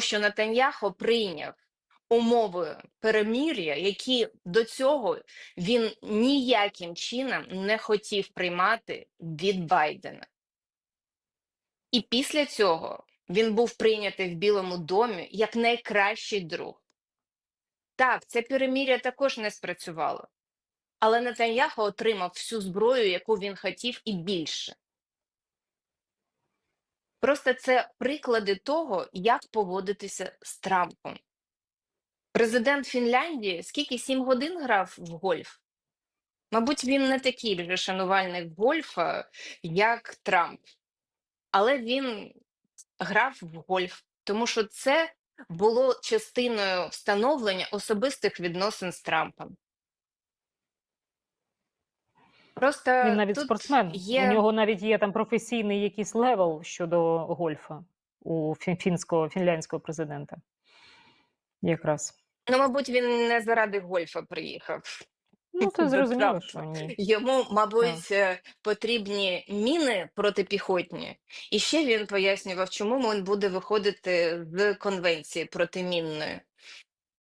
що Натаньяхо прийняв умови перемир'я, які до цього він ніяким чином не хотів приймати від Байдена. І після цього він був прийнятий в Білому домі як найкращий друг. Так, це перемир'я також не спрацювало, але Нетаньяхо отримав всю зброю, яку він хотів, і більше. Просто це приклади того, як поводитися з Трампом. Президент Фінляндії скільки сім годин грав в гольф? Мабуть, він не такий вже шанувальник гольфа, як Трамп, але він грав в гольф, тому що це було частиною встановлення особистих відносин з Трампом. Просто Він навіть тут спортсмен. є У нього навіть є там професійний якийсь левел щодо гольфа у фін- фінського фінляндського президента. Якраз. Ну, мабуть, він не заради гольфа приїхав. Ну, то зрозуміло, що ні. Йому, мабуть, е, потрібні міни протипіхотні. І ще він пояснював, чому він буде виходити з конвенції протимінної.